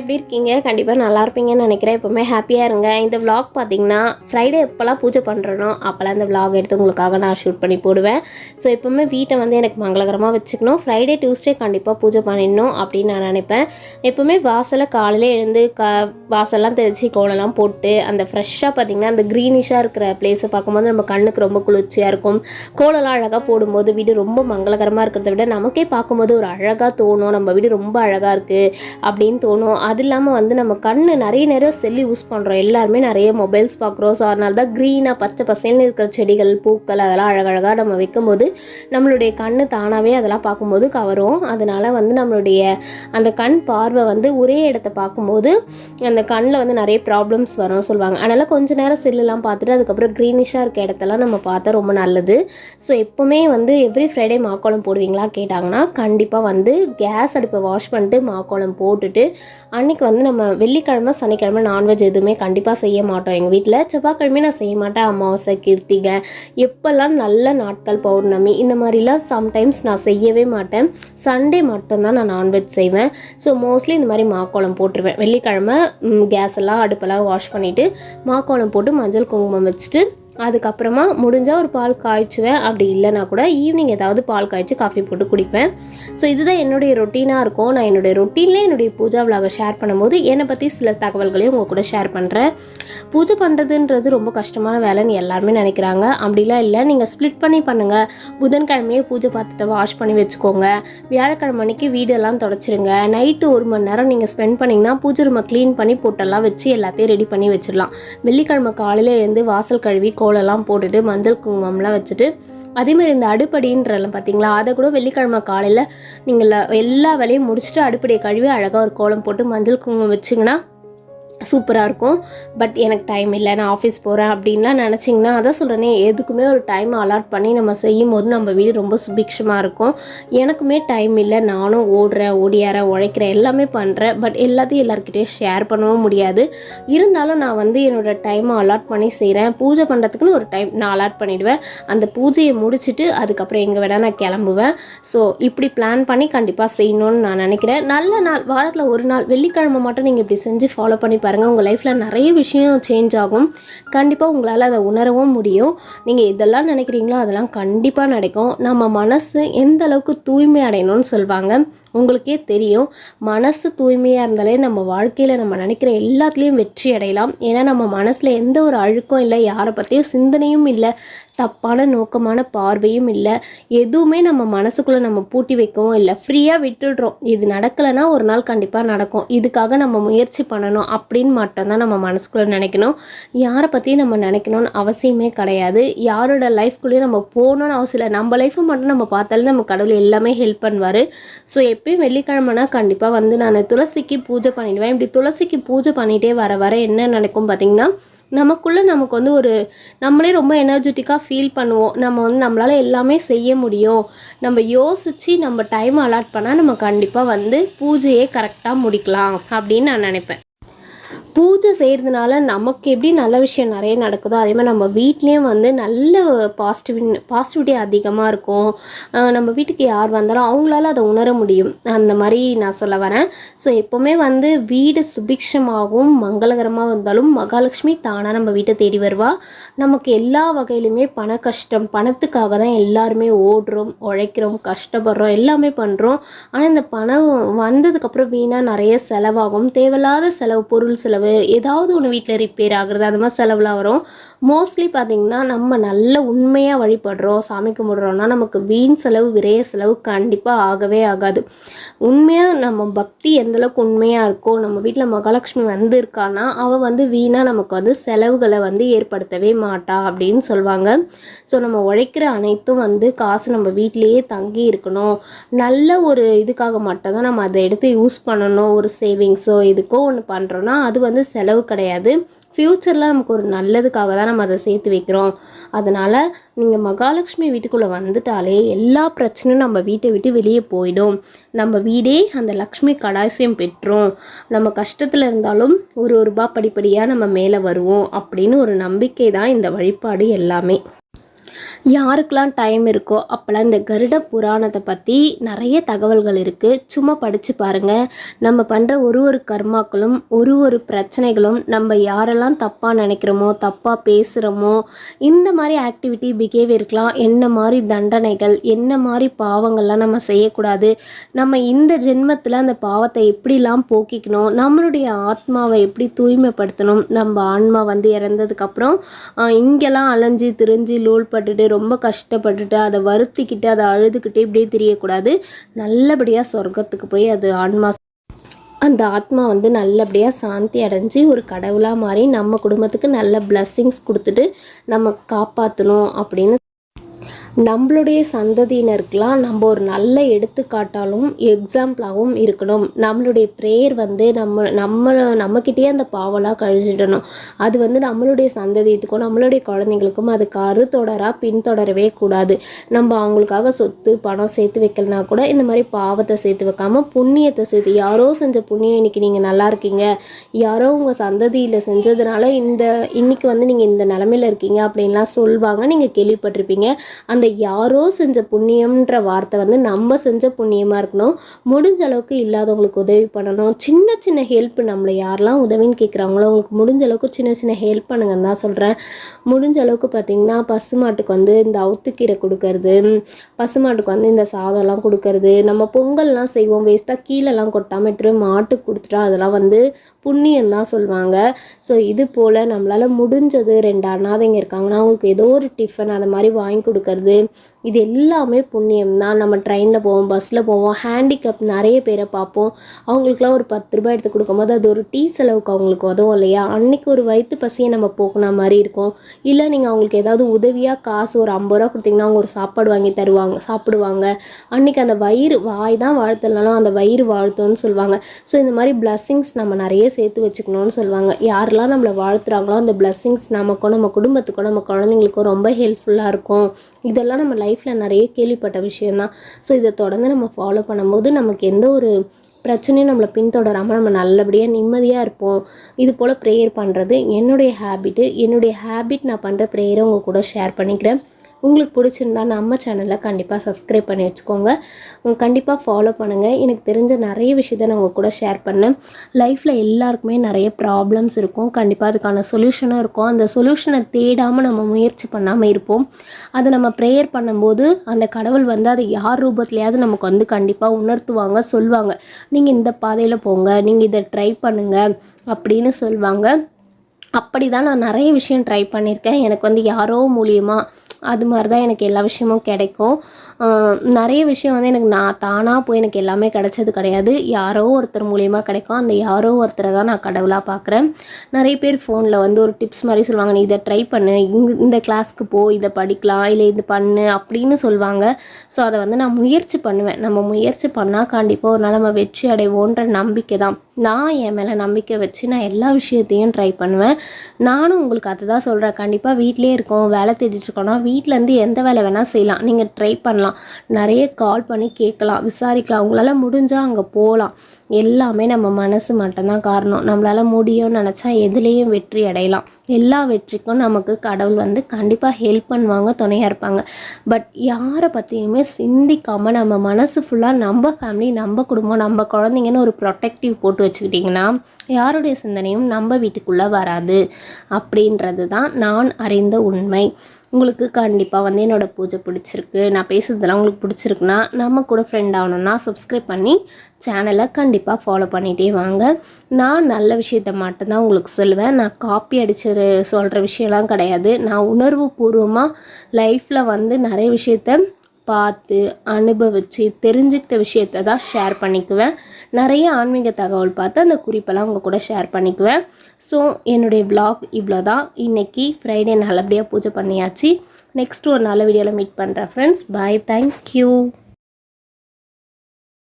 எப்படி இருக்கீங்க? கண்டிப்பாக நல்லா இருப்பீங்கன்னு நினைக்கிறேன். எப்போவுமே ஹாப்பியாக இருங்க. இந்த விளாக் பார்த்தீங்கன்னா ஃப்ரைடே எப்போல்லாம் பூஜை பண்ணுறனோ அப்போல்லாம் இந்த விளாக் எடுத்து உங்களுக்காக நான் ஷூட் பண்ணி போடுவேன். ஸோ எப்போவுமே வீட்டை வந்து எனக்கு மங்களகரமாக வச்சுக்கணும். ஃப்ரைடே டியூஸ்டே கண்டிப்பாக பூஜை பண்ணிடணும் அப்படின்னு நான் நினைப்பேன். எப்போவுமே வாசலை காலையில் எழுந்து க வாசல்லாம் தெளித்து கோலம்லாம் போட்டு அந்த ஃப்ரெஷ்ஷாக பார்த்தீங்கன்னா அந்த க்ரீனிஷாக இருக்கிற பிளேஸை பார்க்கும்போது நம்ம கண்ணுக்கு ரொம்ப குளிர்ச்சியாக இருக்கும். கோலம்லாம் அழகாக போடும்போது வீடு ரொம்ப மங்களகரமாக இருக்கிறத விட நமக்கே பார்க்கும்போது ஒரு அழகாக தோணும். நம்ம வீடு ரொம்ப அழகாக இருக்குது அப்படின்னு தோணும். அது இல்லாமல் வந்து நம்ம கண் நிறைய நேரம் செல்லு யூஸ் பண்ணுறோம் எல்லாருமே நிறைய மொபைல்ஸ் பார்க்குறோம். ஸோ அதனால தான் க்ரீனாக பச்சை பசேல்னு இருக்கிற செடிகள் பூக்கள் அதெல்லாம் அழகழகாக நம்ம வைக்கும்போது நம்மளுடைய கண் தானாகவே அதெல்லாம் பார்க்கும்போது கவரும். அதனால் வந்து நம்மளுடைய அந்த கண் பார்வை வந்து ஒரே இடத்த பார்க்கும்போது அந்த கண்ணில் வந்து நிறைய ப்ராப்ளம்ஸ் வரும் சொல்லுவாங்க. அதனால் கொஞ்சம் நேரம் செல்லுலாம் பார்த்துட்டு அதுக்கப்புறம் க்ரீனிஷாக இருக்க இடத்தெல்லாம் நம்ம பார்த்தா ரொம்ப நல்லது. ஸோ எப்போவுமே வந்து எவ்ரி ஃப்ரைடே மாக்கோளம் போடுவீங்களா? கேட்டாங்கன்னா கண்டிப்பாக வந்து கேஸ் அடுப்பை வாஷ் பண்ணிட்டு மாக்கோளம் போட்டுட்டு அன்னைக்கு வந்து நம்ம வெள்ளிக்கிழமை சனிக்கிழமை நான்வெஜ் எதுவுமே கண்டிப்பாக செய்ய மாட்டோம். எங்கள் வீட்டில் செவ்வாய்க்கிழமை நான் செய்ய மாட்டேன். அமாவாசை கிருத்திகை எப்போல்லாம் நல்ல நாட்கள் பௌர்ணமி இந்த மாதிரிலாம் சம்டைம்ஸ் நான் செய்யவே மாட்டேன். சண்டே மட்டும்தான் நான் நான்வெஜ் செய்வேன். ஸோ மோஸ்ட்லி இந்த மாதிரி மாக்கோளம் போட்டுருவேன். வெள்ளிக்கிழமை கேஸ் எல்லாம் அடுப்பெல்லாம் வாஷ் பண்ணிவிட்டு மாக்கோளம் போட்டு மஞ்சள் குங்குமம் வச்சுட்டு அதுக்கப்புறமா முடிஞ்சால் ஒரு பால் காய்ச்சுவேன். அப்படி இல்லைனா கூட ஈவினிங் ஏதாவது பால் காய்ச்சி காஃபி போட்டு குடிப்பேன். ஸோ இதுதான் என்னுடைய ரொட்டீனாக இருக்கும். நான் என்னுடைய ரொட்டீன்லேயே என்னுடைய பூஜா விலாக ஷேர் பண்ணும்போது என்னை பற்றி சில தகவல்களையும் உங்கள் கூட ஷேர் பண்ணுறேன் பூஜை பண்ணுறதுன்றது ரொம்ப கஷ்டமான வேலைன்னு எல்லாருமே நினைக்கிறாங்க. அப்படிலாம் இல்லை. நீங்கள் ஸ்ப்ளிட் பண்ணி பண்ணுங்கள் புதன்கிழமையே பூஜை பாத்திரத்தை வாஷ் பண்ணி வச்சுக்கோங்க. வியாழக்கிழமை அன்னைக்கு வீடெல்லாம் தொடச்சிருங்க. நைட்டு ஒரு மணி நேரம் நீங்கள் ஸ்பெண்ட் பண்ணிங்கன்னா பூஜை ரூமை க்ளீன் பண்ணி போட்டெல்லாம் வச்சு எல்லாத்தையும் ரெடி பண்ணி வச்சிடலாம். வெள்ளிக்கிழமை காலையில் எழுந்து வாசல் கழுவி கோலம்லாம் போட்டுட்டு மஞ்சள் குங்குமம்லாம் வச்சுட்டு அதேமாதிரி இந்த அடுப்படின்றலாம் பார்த்தீங்களா அதை கூட வெள்ளிக்கிழமை காலையில் நீங்கள் எல்லா வேலையும் முடிச்சுட்டு அடுப்படியை கழுவி அழகாக ஒரு கோலம் போட்டு மஞ்சள் குங்குமம் வச்சிங்கன்னா சூப்பராக இருக்கும். பட் எனக்கு டைம் இல்லை நான் ஆஃபீஸ் போகிறேன் அப்படின்லாம் நினச்சிங்கன்னா அதான் சொல்கிறேனே எதுக்குமே ஒரு டைம் அலாட் பண்ணி நம்ம செய்யும் போது நம்ம வீடு ரொம்ப சுபிக்ஷமாக இருக்கும். எனக்குமே டைம் இல்லை நானும் ஓடுறேன் ஓடியாரேன் உழைக்கிறேன் எல்லாமே பண்ணுறேன் பட் எல்லாத்தையும் எல்லாருக்கிட்டேயும் ஷேர் பண்ணவும் முடியாது. இருந்தாலும் நான் வந்து என்னோட டைமை அலாட் பண்ணி செய்கிறேன் பூஜை பண்ணுறதுக்குன்னு ஒரு டைம் நான் அலாட் பண்ணிவிடுவேன் அந்த பூஜையை முடிச்சுட்டு அதுக்கப்புறம் எங்கே வேணால் நான் கிளம்புவேன். ஸோ இப்படி பிளான் பண்ணி கண்டிப்பாக செய்யணும்னு நான் நினைக்கிறேன். நல்ல நாள் வாரத்தில் ஒரு நாள் வெள்ளிக்கிழமை மட்டும் நீங்கள் இப்படி செஞ்சு ஃபாலோ பண்ணி பாருங்கள் உங்கள் லைஃப்பில் நிறைய விஷயம் சேஞ்ச் ஆகும். கண்டிப்பாக உங்களால் அதை உணரவும் முடியும். நீங்கள் இதெல்லாம் நினைக்கிறீங்களோ அதெல்லாம் கண்டிப்பாக நடக்கும். நம்ம மனசு எந்த அளவுக்கு தூய்மை அடையணும்னு சொல்லுவாங்க உங்களுக்கே தெரியும் மனசு தூய்மையாக இருந்தாலே நம்ம வாழ்க்கையில் நம்ம நினைக்கிற எல்லாத்துலேயும் வெற்றி அடையலாம். ஏன்னா நம்ம மனசில் எந்த ஒரு அழுக்கும் இல்லை யாரை பற்றியும் சிந்தனையும் இல்லை தப்பான நோக்கமான பார்வையும் இல்லை எதுவுமே நம்ம மனசுக்குள்ளே நம்ம பூட்டி வைக்கவும் இல்லை. ஃப்ரீயாக விட்டுடுறோம். இது நடக்கலைன்னா ஒரு நாள் கண்டிப்பாக நடக்கும். இதுக்காக நம்ம முயற்சி பண்ணணும் அப்படின்னு மட்டும்தான் நம்ம மனசுக்குள்ளே நினைக்கணும். யாரை பற்றியும் நம்ம நினைக்கணும்னு அவசியமே கிடையாது. யாரோட லைஃப்குள்ளேயும் நம்ம போகணும்னு அவசியம் இல்லை. நம்ம லைஃப்பை மட்டும் நம்ம பார்த்தாலே நம்ம கடவுள் எல்லாமே ஹெல்ப் பண்ணுவார். ஸோ எப்பயும் வெள்ளிக்கிழமைனா கண்டிப்பாக வந்து நான் துளசிக்கு பூஜை பண்ணிடுவேன். இப்படி துளசிக்கு பூஜை பண்ணிகிட்டே வர வர என்ன நடக்கும் பார்த்திங்கன்னா நமக்குள்ளே நமக்கு வந்து ஒரு நம்மளே ரொம்ப எனர்ஜெட்டிக்காக ஃபீல் பண்ணுவோம். நம்ம வந்து நம்மளால் எல்லாமே செய்ய முடியும். நம்ம யோசித்து நம்ம டைம் அலாட் பண்ணால் நம்ம கண்டிப்பாக வந்து பூஜையே கரெக்டாக முடிக்கலாம் அப்படின்னு நான் நினைப்பேன். பூஜை செய்கிறதுனால நமக்கு எப்படி நல்ல விஷயம் நிறைய நடக்குதோ அதே மாதிரி நம்ம வீட்லேயும் வந்து நல்ல பாசிட்டிவ் பாசிட்டிவிட்டி அதிகமாக இருக்கும். நம்ம வீட்டுக்கு யார் வந்தாலும் அவங்களால அதை உணர முடியும். அந்த மாதிரி நான் சொல்ல வரேன். ஸோ எப்போவுமே வந்து வீடு சுபிக்ஷமாகவும் மங்களகரமாக இருந்தாலும் மகாலட்சுமி தானாக நம்ம வீட்டை தேடி வருவா. நமக்கு எல்லா வகையிலுமே பண கஷ்டம் பணத்துக்காக தான் எல்லாருமே ஓடுறோம் உழைக்கிறோம் கஷ்டப்படுறோம் எல்லாமே பண்ணுறோம் ஆனால் இந்த பணம் வந்ததுக்கப்புறம் வீணாக நிறைய செலவாகும். தேவையில்லாத செலவு பொருள் செலவு ஏதாவது ஒன்று வீட்டில் ரிப்பேர் ஆகுறது அந்த மாதிரி செலவுலாம் வரும். மோஸ்ட்லி பார்த்திங்கன்னா நம்ம நல்ல உண்மையாக வழிபடுறோம் சாமி கும்பிடுறோம்னா நமக்கு வீண் செலவு விரைய செலவு கண்டிப்பாக ஆகவே ஆகாது. உண்மையாக நம்ம பக்தி எந்தளவுக்கு உண்மையாக இருக்கோ நம்ம வீட்டில் மகாலட்சுமி வந்திருக்கானா அவள் வந்து வீணாக நமக்கு வந்து செலவுகளை வந்து ஏற்படுத்தவே மாட்டா அப்படின்னு சொல்லுவாங்க ஸோ நம்ம உழைக்கிற அனைத்தும் வந்து காசு நம்ம வீட்டிலேயே தங்கி இருக்கணும். நல்ல ஒரு இதுக்காக மட்டும்தான் நம்ம அதை எடுத்து யூஸ் பண்ணணும். ஒரு சேவிங்ஸோ இதுக்கோ ஒன்று பண்ணுறோன்னா அது வந்து செலவு கிடையாது. ஃப்யூச்சரில் நமக்கு ஒரு நல்லதுக்காக தான் நம்ம அதை சேர்த்து வைக்கிறோம். அதனால் நீங்கள் மகாலட்சுமி வீட்டுக்குள்ளே வந்துட்டாலே எல்லா பிரச்சனையும் நம்ம வீட்டை விட்டு வெளியே போயிடும். நம்ம வீடே அந்த லக்ஷ்மி கடாசியம் பெற்றோம். நம்ம கஷ்டத்தில் இருந்தாலும் ஒரு ஒரு ரூபா படிப்படியாக நம்ம மேலே வருவோம் அப்படின்னு ஒரு நம்பிக்கை தான் இந்த வழிபாடு எல்லாமே. யாருக்கெல்லாம் டைம் இருக்கோ அப்போல்லாம் இந்த கருட புராணத்தை பற்றி நிறைய தகவல்கள் இருக்குது சும்மா படித்து பாருங்கள் நம்ம பண்ணுற ஒரு ஒரு கர்மாக்களும் ஒரு ஒரு பிரச்சனைகளும் நம்ம யாரெல்லாம் தப்பாக நினைக்கிறோமோ தப்பாக பேசுகிறோமோ இந்த மாதிரி ஆக்டிவிட்டி பிஹேவியருக்கெலாம் என்ன மாதிரி தண்டனைகள் என்ன மாதிரி பாவங்கள்லாம் நம்ம செய்யக்கூடாது. நம்ம இந்த ஜென்மத்தில் அந்த பாவத்தை எப்படிலாம் போக்கிக்கணும் நம்மளுடைய ஆத்மாவை எப்படி தூய்மைப்படுத்தணும் நம்ம ஆன்மா வந்து இறந்ததுக்கப்புறம் இங்கெல்லாம் அலைஞ்சு திரிஞ்சு லூல் பட்டுட்டு ரொம்ப கஷ்டப்பட்டுட்டு அதை வருத்திக்கிட்டு அதை அழுதுகிட்டு இப்படியே தெரியக்கூடாது. நல்லபடியாக சொர்க்கத்துக்கு போய் அது ஆன்மா அந்த ஆத்மா வந்து நல்லபடியாக சாந்தி அடைஞ்சு ஒரு கடவுளாக மாறி நம்ம குடும்பத்துக்கு நல்ல பிளஸ்ஸிங்ஸ் கொடுத்துட்டு நம்ம காப்பாற்றணும் அப்படின்னு நம்மளுடைய சந்ததியினருக்கெலாம் நம்ம ஒரு நல்ல எடுத்துக்காட்டாலும் எக்ஸாம்பிளாகவும் இருக்கணும். நம்மளுடைய ப்ரேயர் வந்து நம்ம நம்ம நம்மக்கிட்டேயே அந்த பாவலாக கழிச்சிடணும் அது வந்து நம்மளுடைய சந்ததியத்துக்கும் நம்மளுடைய குழந்தைங்களுக்கும் அது கருத்தொடராக பின்தொடரவே கூடாது. நம்ம அவங்களுக்காக சொத்து பணம் சேர்த்து வைக்கலனா கூட இந்த மாதிரி பாவத்தை சேர்த்து வைக்காம புண்ணியத்தை சேர்த்து யாரோ செஞ்ச புண்ணியம் இன்னைக்கு நீங்கள் நல்லா இருக்கீங்க. யாரோ உங்கள் சந்ததியில் செஞ்சதுனால இந்த இன்னைக்கு வந்து நீங்கள் இந்த நிலமையில இருக்கீங்க அப்படின்லாம் சொல்லுவாங்க நீங்கள் கேள்விப்பட்டிருப்பீங்க. அந்த யாரோ செஞ்ச புண்ணியம்ன்ற வார்த்தை வந்து நம்ம செஞ்ச புண்ணியமாக இருக்கணும். முடிஞ்ச அளவுக்கு இல்லாதவங்களுக்கு உதவி பண்ணணும். சின்ன சின்ன ஹெல்ப் நம்மளை யாரெல்லாம் உதவின்னு கேட்குறாங்களோ அவங்களுக்கு முடிஞ்ச அளவுக்கு சின்ன சின்ன ஹெல்ப் பண்ணுங்கன்னு தான் சொல்கிறேன் முடிஞ்ச அளவுக்கு பார்த்திங்கன்னா பசுமாட்டுக்கு வந்து இந்த அவுத்துக்கீரை கொடுக்கறது பசுமாட்டுக்கு வந்து இந்த சாதம்லாம் கொடுக்கறது நம்ம பொங்கல்லாம் செய்வோம். வேஸ்ட்டாக கீழெல்லாம் கொட்டாமல் எடுத்துகிட்டு மாட்டுக்கு கொடுத்துட்டா அதெல்லாம் வந்து புண்ணியம் தான் சொல்லுவாங்க ஸோ இது போல் நம்மளால் முடிஞ்சது ரெண்டு அனாதைங்க இருக்காங்கன்னா அவங்களுக்கு ஏதோ ஒரு டிஃபன் அந்த மாதிரி வாங்கி கொடுக்கறது இது எல்லாமே புண்ணியம் தான். நம்ம ட்ரெயினில் போவோம் பஸ்ஸில் போவோம் ஹேண்டிகேப் நிறைய பேரை பார்ப்போம். அவங்களுக்குலாம் ஒரு பத்து ரூபாய் எடுத்து கொடுக்கும்போது அது ஒரு டீ செலவுக்கு அவங்களுக்கு உதவும் இல்லையா? அன்றைக்கி ஒரு வயிற்று பசியை நம்ம போக்குன மாதிரி இருக்கும். இல்லை நீங்கள் அவங்களுக்கு ஏதாவது உதவியாக காசு ஒரு ஐம்பது ரூபா கொடுத்தீங்கன்னா அவங்க ஒரு சாப்பாடு வாங்கி தருவாங்க சாப்பிடுவாங்க. அன்றைக்கி அந்த வயிறு வாய் தான் வாழ்த்தலனாலும் அந்த வயிறு வாழ்த்தும்னு சொல்லுவாங்க. ஸோ இந்த மாதிரி பிளஸ்ஸிங்ஸ் நம்ம நிறைய சேர்த்து வச்சுக்கணும்னு சொல்லுவாங்க. யாரெல்லாம் நம்மளை வாழ்த்துறாங்களோ அந்த பிளஸ்ஸிங்ஸ் நமக்கும் நம்ம குடும்பத்துக்கும் நம்ம குழந்தைங்களுக்கும் ரொம்ப ஹெல்ப்ஃபுல்லாக இருக்கும். இதெல்லாம் நம்ம லைஃப்பில் நிறைய கேள்விப்பட்ட விஷயந்தான் ஸோ இதை தொடர்ந்து நம்ம ஃபாலோ பண்ணும்போது நமக்கு எந்த ஒரு பிரச்சனையும் நம்மளை பின்தொடராமல் நம்ம நல்லபடியாக நிம்மதியாக இருப்போம். இது போல் ப்ரேயர் பண்ணுறது என்னுடைய ஹேபிட்டு என்னுடைய ஹேபிட் நான் பண்ணுற ப்ரேயரை உங்கள் கூட ஷேர் பண்ணிக்கிறேன். உங்களுக்கு பிடிச்சிருந்தா நம்ம சேனலில் கண்டிப்பாக சப்ஸ்கிரைப் பண்ணி வச்சுக்கோங்க. கண்டிப்பாக ஃபாலோ பண்ணுங்கள் எனக்கு தெரிஞ்ச நிறைய விஷயத்த நான் உங்கள் கூட ஷேர் பண்ணேன். லைஃப்பில் எல்லாருக்குமே நிறைய ப்ராப்ளம்ஸ் இருக்கும். கண்டிப்பாக அதுக்கான சொல்யூஷனும் இருக்கும். அந்த சொல்யூஷனை தேடாமல் நம்ம முயற்சி பண்ணாமல் இருப்போம். அதை நம்ம ப்ரேயர் பண்ணும்போது அந்த கடவுள் வந்து அதை யார் ரூபத்துலையாவது நமக்கு வந்து கண்டிப்பாக உணர்த்துவாங்க சொல்லுவாங்க நீங்கள் இந்த பாதையில் போங்க. நீங்கள் இதை ட்ரை பண்ணுங்கள் அப்படின்னு சொல்லுவாங்க அப்படி தான் நான் நிறைய விஷயம் ட்ரை பண்ணியிருக்கேன். எனக்கு வந்து யாரோ மூலியமாக அது மாதிரி தான் எனக்கு எல்லா விஷயமும் கிடைக்கும். நிறைய விஷயம் வந்து எனக்கு நான் தானாக போய் எனக்கு எல்லாமே கிடைச்சது கிடையாது. யாரோ ஒருத்தர் மூலியமாக கிடைக்கும். அந்த யாரோ ஒருத்தரை தான் நான் கடவுளாக பார்க்குறேன் நிறைய பேர் ஃபோனில் வந்து ஒரு டிப்ஸ் மாதிரி சொல்லுவாங்க. நீ இதை ட்ரை பண்ணு. இங்க இந்த கிளாஸ்க்கு போ. இதை படிக்கலாம். இல்லை இது பண்ணு. அப்படின்னு சொல்லுவாங்க. ஸோ அதை வந்து நான் முயற்சி பண்ணுவேன். நம்ம முயற்சி பண்ணால் கண்டிப்பாக ஒரு நாள் நம்ம வெற்றி அடைவோன்ற நம்பிக்கை தான். நான் என் மேலே நம்பிக்கை வச்சு நான் எல்லா விஷயத்தையும் ட்ரை பண்ணுவேன். நானும் உங்களுக்கு அதை தான் சொல்கிறேன் கண்டிப்பாக வீட்டிலே இருக்கோம். வேலை தேடிட்டு வீட்டிலேருந்து எந்த வேலை வேணால் செய்யலாம். நீங்கள் ட்ரை பண்ணலாம். நிறைய கால் பண்ணி கேட்கலாம் விசாரிக்கலாம். உங்களால் முடிஞ்சால் அங்கே போகலாம் எல்லாமே நம்ம மனசு மட்டும்தான் காரணம். நம்மளால் முடியும்னு நினச்சா எதுலேயும் வெற்றி அடையலாம். எல்லா வெற்றிக்கும் நமக்கு கடவுள் வந்து கண்டிப்பாக ஹெல்ப் பண்ணுவாங்க துணையாக இருப்பாங்க. பட் யாரை பற்றியுமே சிந்திக்காமல் நம்ம மனசு ஃபுல்லாக நம்ம ஃபேமிலி நம்ம குடும்பம் நம்ம குழந்தைங்கன்னு ஒரு ப்ரொடெக்டிவ் போட்டு வச்சுக்கிட்டிங்கன்னா யாருடைய சிந்தனையும் நம்ம வீட்டுக்குள்ளே வராது. அப்படின்றது தான் நான் அறிந்த உண்மை. உங்களுக்கு கண்டிப்பாக வந்து என்னோடய பூஜை பிடிச்சிருக்கு. நான் பேசுகிறதெல்லாம் உங்களுக்கு பிடிச்சிருக்குன்னா நம்ம கூட ஃப்ரெண்ட் ஆகணும்னா சப்ஸ்கிரைப் பண்ணி சேனலை கண்டிப்பாக ஃபாலோ பண்ணிகிட்டே வாங்க. நான் நல்ல விஷயத்த மட்டும்தான் உங்களுக்கு சொல்லுவேன். நான் காப்பி அடிச்சு சொல்கிற விஷயம்லாம் கிடையாது. நான் உணர்வு பூர்வமாக லைஃப்பில் வந்து நிறைய விஷயத்த பார்த்து அனுபவித்து தெரிஞ்சுக்கிட்ட விஷயத்த தான் ஷேர் பண்ணிக்குவேன். நிறைய ஆன்மீக தகவல் பார்த்து அந்த குறிப்பெல்லாம் உங்கள் கூட ஷேர் பண்ணிக்குவேன். ஸோ என்னுடைய vlog இவ்வளோ தான் இன்றைக்கி ஃப்ரைடே நல்லபடியாக பூஜை பண்ணியாச்சு. நெக்ஸ்ட் ஒரு நல்ல வீடியோவில் மீட் பண்ணுறேன் ஃப்ரெண்ட்ஸ் பாய் தேங்க்யூ